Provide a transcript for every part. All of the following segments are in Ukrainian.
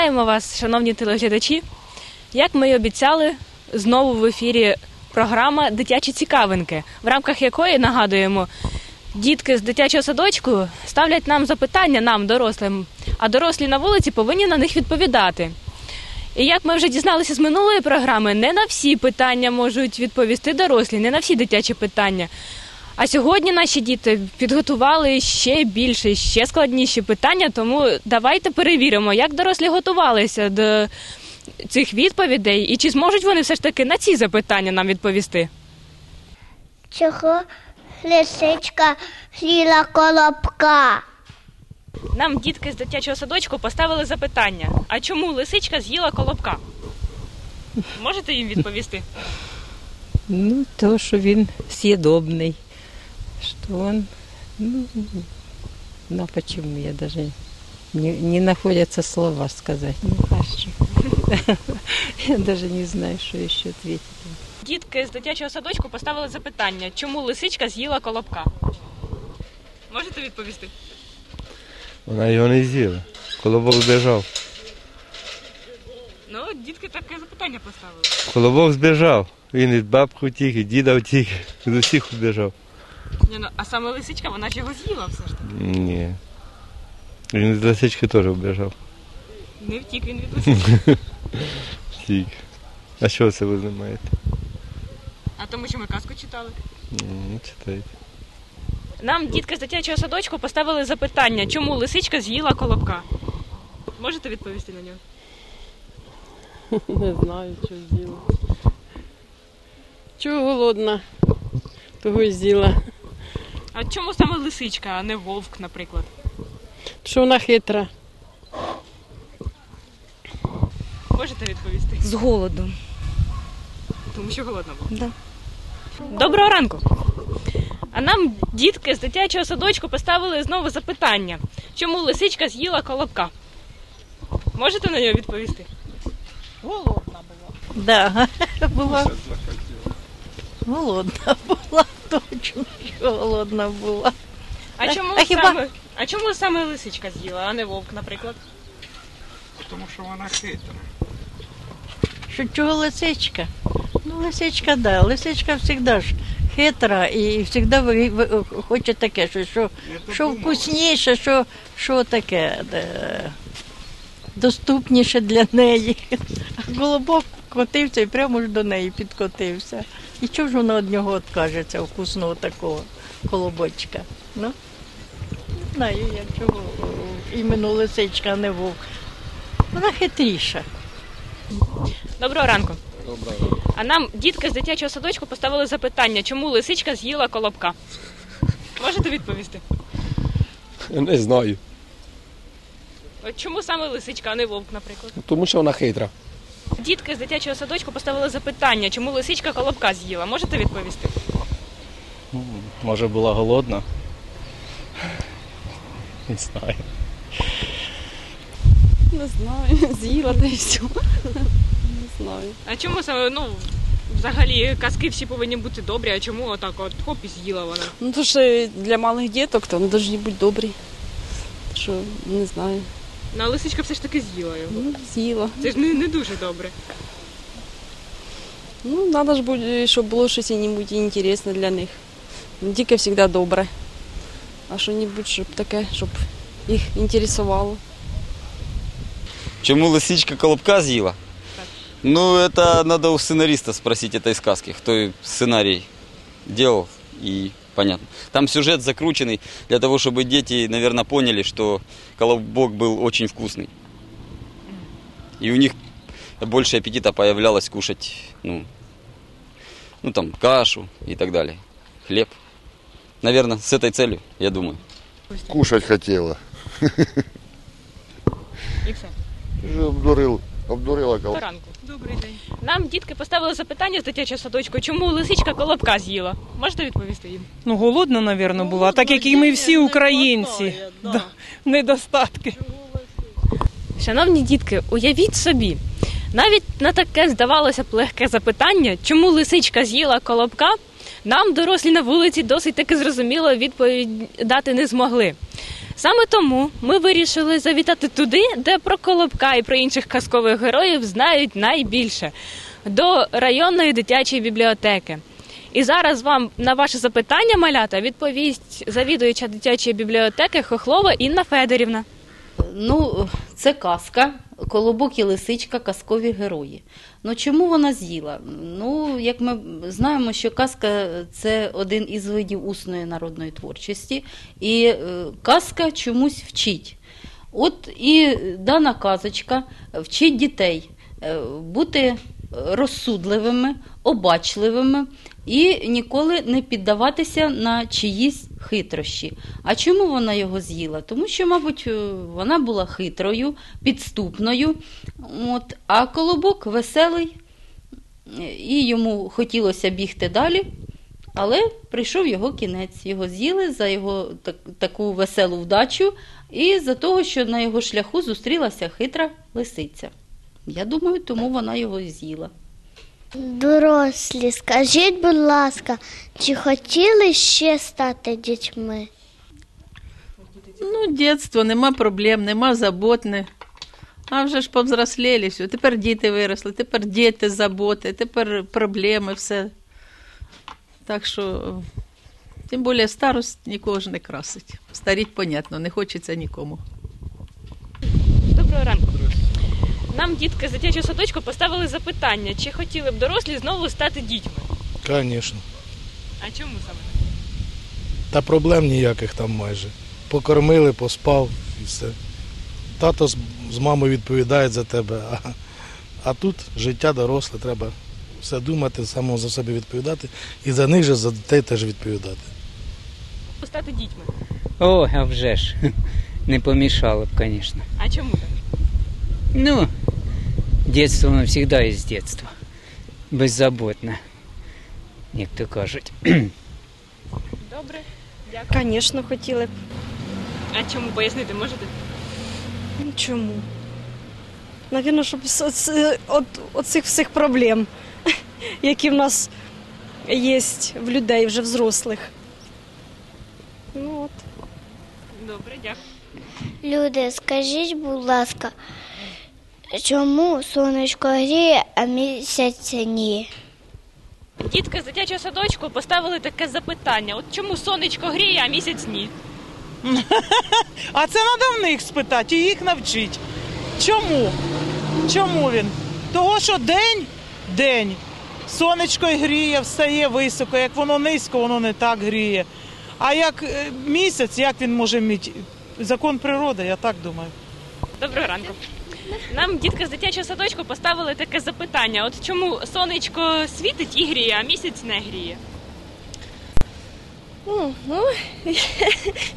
Вітаємо вас, шановні телеглядачі. Як ми й обіцяли, знову в ефірі програма Дитячі цікавинки, в рамках якої нагадуємо, дітки з дитячого садочку ставлять нам запитання, нам, дорослим, а дорослі на вулиці повинні на них відповідати. І як ми вже дізналися з минулої програми, не на всі питання можуть відповісти дорослі, не на всі дитячі питання. А сьогодні наші діти підготували ще більше, ще складніші питання, тому давайте перевіримо, як дорослі готувалися до цих відповідей і чи зможуть вони все ж таки на ці запитання нам відповісти. Чого лисичка з'їла колобка? Нам дітки з дитячого садочку поставили запитання: а чому лисичка з'їла колобка? Можете їм відповісти? Ну, то, что він съедобный. Что он, ну, ну, почему я даже не, не находятся слова сказать. Ну, хорошо. Я даже не знаю, что еще ответить. Дітки з дитячого садочку поставили запитання, чому лисичка з'їла колобка? Можете відповісти? Вона його не з'їла. Колобок збіжав. Ну, дітки таке запитання поставили. Колобок збіжав. Він від бабки втік, і діда втік, від усіх убіжав. Ні, ну, а саме лисичка, вона ж його з'їла все ж таки. Ні. Він від лисички теж убіжав. Не втік він від лисички. Втік. А що це ви знімаєте? А тому, що ми казку читали. М, Читайте. Нам дітки з дитячого садочку поставили запитання, чому лисичка з'їла колобка. Можете відповісти на нього? Не знаю, що з'їла. Чого голодна? Того й з'їла. А чому саме лисичка, а не вовк, наприклад? Що вона хитра? Можете відповісти? З голоду. Тому що голодна була. Да. Доброго ранку. А нам дітки з дитячого садочку поставили знову запитання, чому лисичка з'їла колобка? Можете на нього відповісти? Да, була. Голодна була, точно, що голодна була. А чому а хіба- саме а чому саме лисичка з'їла, а не вовк, наприклад? Тому що вона хитра. Що чого лисичка? Ну, лисичка, да. Лисичка завжди ж хитра і завжди ви, ви, хоче таке, що, що, що вкусніше, що, що таке де, доступніше для неї. А голубок котився і прямо ж до неї підкотився. І чого ж вона від нього відкажеться вкусного такого колобочка? Ну, не знаю, я чого іменно лисичка, а не вовк. Вона хитріша. Доброго ранку. Доброго. А нам дітки з дитячого садочку поставили запитання, чому лисичка з'їла колобка? Можете відповісти? Не знаю, От чому саме лисичка, а не вовк, наприклад? тому що вона хитра. Дітки з дитячого садочку поставили запитання, чому лисичка колобка з'їла. Можете відповісти? Може була голодна. Не знаю. Не знаю. З'їла та й все. Не знаю. А чому саме, ну, взагалі казки всі повинні бути добрі, а чому отак от хоп і з'їла вона? Ну то що для малих діток то вони повинні бути добрі. Що не знаю. Ну, а лисичка все ж таки з'їла його. Ну, з'їла. Це ж не, не дуже добре. Ну, треба ж буде, щоб було щось небудь інтересне для них. Дике завжди добре. А що-небудь, щоб таке, щоб їх інтересувало. Чему лисичка колобка съела? Ну, это надо у сценариста спросить этой сказки, кто сценарий делал, и понятно. Там сюжет закрученный для того, чтобы дети, наверное, поняли, что колобок был очень вкусный. И у них больше аппетита появлялось кушать, ну, ну там, кашу и так далее, хлеб. Наверное, с этой целью, я думаю. Кушать хотела. І все. Обдурил, обдурила кого. Ранку. Добрий день. Нам дітки поставили запитання з дитячого садочку, чому лисичка колобка з'їла. Можете відповісти їм? Ну, голодна, напевно, була, так як і ми всі українці. Да, Недостатки. Шановні дітки, уявіть собі, навіть на таке здавалося б легке запитання, чому лисичка з'їла колобка, нам, дорослі на вулиці, досить таки зрозуміло відповідь дати не змогли. Саме тому ми вирішили завітати туди, де про Колобка і про інших казкових героїв знають найбільше до районної дитячої бібліотеки. І зараз вам на ваше запитання, малята, відповість завідуюча дитячої бібліотеки Хохлова Інна Федорівна. Ну, це казка. Колобок і лисичка казкові герої. Ну чому вона з'їла? Ну, як ми знаємо, що казка це один із видів усної народної творчості, і е, казка чомусь вчить. От і дана казочка вчить дітей е, бути розсудливими, обачливими і ніколи не піддаватися на чиїсь хитрощі. А чому вона його з'їла? Тому що, мабуть, е, вона була хитрою, підступною. От, а колобок веселий, і йому хотілося бігти далі. Але прийшов його кінець. Його з'їли за його так, таку веселу вдачу і за того, що на його шляху зустрілася хитра лисиця. Я думаю, тому вона його з'їла. Дорослі, скажіть, будь ласка, чи хотіли ще стати дітьми? Ну, дитинство, нема проблем, нема забот. Не. А вже ж повзрослели все. Тепер діти виросли, тепер діти, заботи, тепер проблеми, все. Так що, тим більше старость нікого ж не красить. Старіть, понятно, не хочеться нікому. Доброго ранку. Нам дітки з дитячого садочку поставили запитання, чи хотіли б дорослі знову стати дітьми. Звісно. А чому саме? Та проблем ніяких там майже. Покормили, поспав і все. Тато з, з мамою відповідають за тебе, а, а тут життя доросле, треба все думати, самому за себе відповідати і за них же, за дітей теж відповідати. Стати дітьми. О, а вже ж. Не помішало б, звісно. А чому так? Ну, детство, воно завжди із детства. Беззаботне, як то кажуть. Добре, дякую. Звісно, хотіли б. А чому пояснити можете? Чому? Навірно, щоб от, оцих всіх проблем, які в нас є в людей вже взрослих. Ну от. Добре, дякую. Люди, скажіть, будь ласка, чому сонечко гріє, а місяць ні? Дітки з дитячого садочку поставили таке запитання: от чому сонечко гріє, а місяць ні? А це треба в них спитати і їх навчити. Чому? Чому він? Того, що день день. Сонечко й гріє, встає високо, як воно низько, воно не так гріє. А як е, місяць, як він може мати? Закон природи, я так думаю. Доброго ранку. Нам дітки з дитячого садочку поставили таке запитання: от чому сонечко світить і гріє, а місяць не гріє? Ну, ну,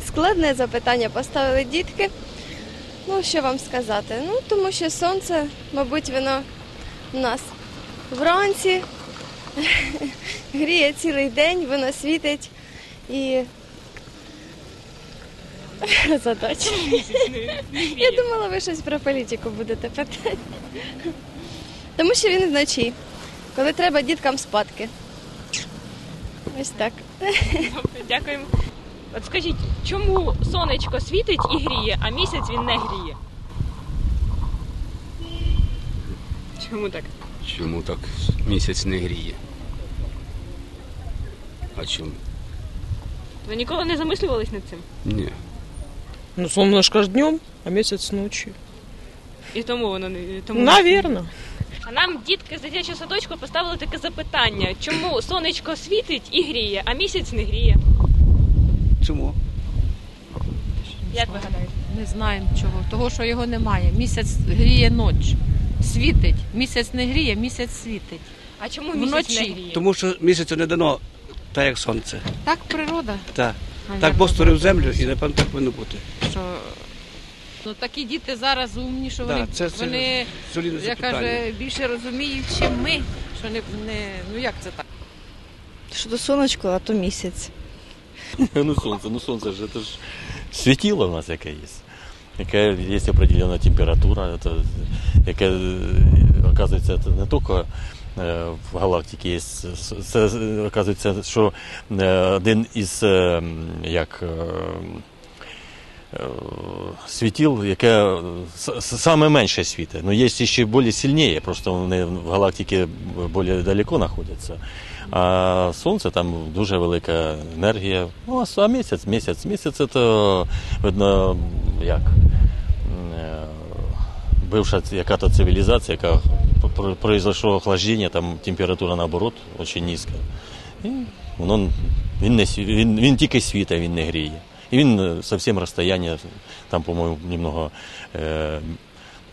складне запитання поставили дітки. Ну, що вам сказати? Ну, тому що сонце, мабуть, воно у нас вранці гріє цілий день, воно світить і. Задача. Я думала, ви щось про політику будете питати. Тому що він вночі, коли треба діткам спадки. Ось так. Добре, дякуємо. От скажіть, чому сонечко світить і гріє, а місяць він не гріє? Чому так? Чому так місяць не гріє? А чому? Ви ніколи не замислювались над цим? Ні. Ну, солнышко ж днем, а місяць ночі. І тому воно не тому. Навірно. А нам дітки з дитячого садочку поставили таке запитання: чому сонечко світить і гріє, а місяць не гріє? Чому? Як ви гадаєте? Не знаємо чого. Того, що його немає. Місяць гріє ніч. Світить. Місяць не гріє, місяць світить. А чому місяць Вночі. не гріє? Тому що місяцю не дано так, як сонце. Так природа. Так. А Так Бог створив землю і напевно так повинно бути. Що... Ну такі діти зараз умні, що Да, вони, це- це вони солідне я запитання. каже, більше розуміють, ніж ми. Що не, не, ну як це так? Що то сонечко, а то місяць. Ну сонце, ну сонце ж це ж світило в нас яке є. Яке є определена температура, это, яке, е, оказується, це не тільки е, в галактиці є, це оказується, що е, один із е, як е, е, світил, яке е, саме менше світить. Ну, є ще більш сильніше, просто вони в галактиці більш далеко знаходяться. А сонце там дуже велика енергія. Ну, а місяць, місяць, місяць це видно, як е, бывшая яка-то цивілізація, яка про- произошло охлаждення, там температура наоборот очень низька. І воно, він, не, він, він тільки світить, він не гріє. І він е, зовсім розстояння, там, по-моєму, немного е,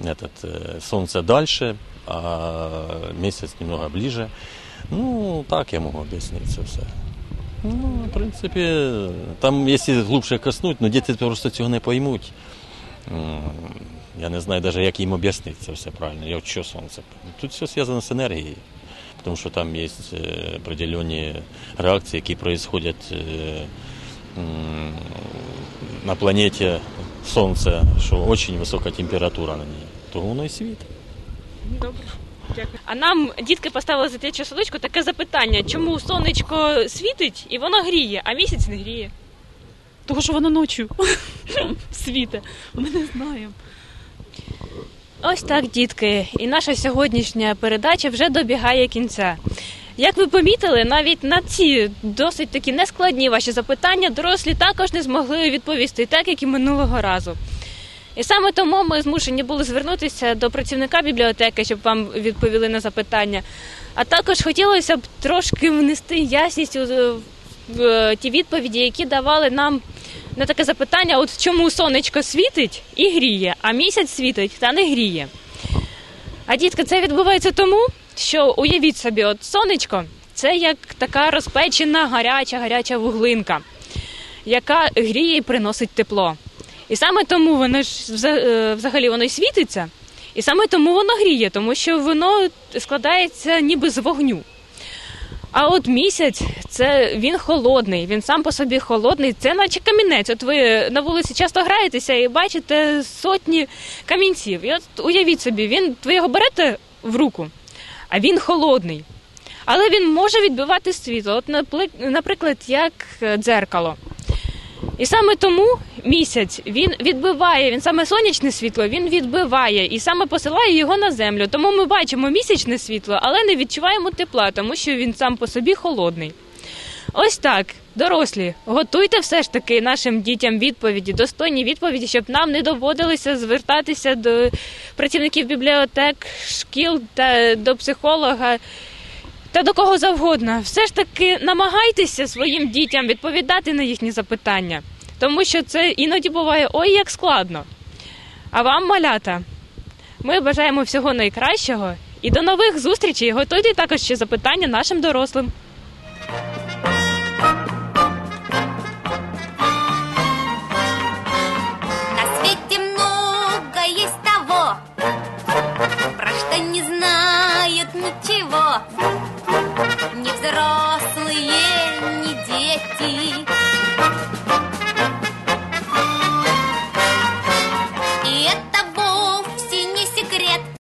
этот, е, сонце дальше, а місяць немного ближе. Ну, так я можу об'яснити це все. Ну, в принципі, там, якщо глибше коснуть, ну діти просто цього не поймуть. Я не знаю навіть, як їм об'яснити це все правильно. Я що сонце. Тут все зв'язано з енергією, тому що там є е, определенні реакції, які м, на планеті Сонце, що дуже висока температура на ній. Тому воно і світить. Добре. Дякую. А нам дітки поставили за дитячу садочку таке запитання: чому сонечко світить і воно гріє, а місяць не гріє? Того, що воно ночі світе. Ми не знаємо. Ось так, дітки, і наша сьогоднішня передача вже добігає кінця. Як ви помітили, навіть на ці досить такі нескладні ваші запитання дорослі також не змогли відповісти, так як і минулого разу. І саме тому ми змушені були звернутися до працівника бібліотеки, щоб вам відповіли на запитання. А також хотілося б трошки внести ясність у е, ті відповіді, які давали нам на таке запитання: от чому сонечко світить і гріє, а місяць світить та не гріє. А дітка, це відбувається тому, що уявіть собі, от сонечко це як така розпечена гаряча, гаряча вуглинка, яка гріє і приносить тепло. І саме тому воно ж е, взагалі воно й світиться, і саме тому воно гріє, тому що воно складається ніби з вогню. А от місяць це він холодний, він сам по собі холодний, це наче камінець. От ви на вулиці часто граєтеся і бачите сотні камінців. І от уявіть собі, він ви його берете в руку, а він холодний. Але він може відбивати світло. От, наприклад, як дзеркало. І саме тому місяць він відбиває, він саме сонячне світло, він відбиває і саме посилає його на землю. Тому ми бачимо місячне світло, але не відчуваємо тепла, тому що він сам по собі холодний. Ось так, дорослі, готуйте все ж таки нашим дітям відповіді, достойні відповіді, щоб нам не доводилося звертатися до працівників бібліотек, шкіл та до психолога та до кого завгодно. Все ж таки намагайтеся своїм дітям відповідати на їхні запитання, тому що це іноді буває ой як складно. А вам, малята, ми бажаємо всього найкращого і до нових зустрічей. Готуйте також ще запитання нашим дорослим.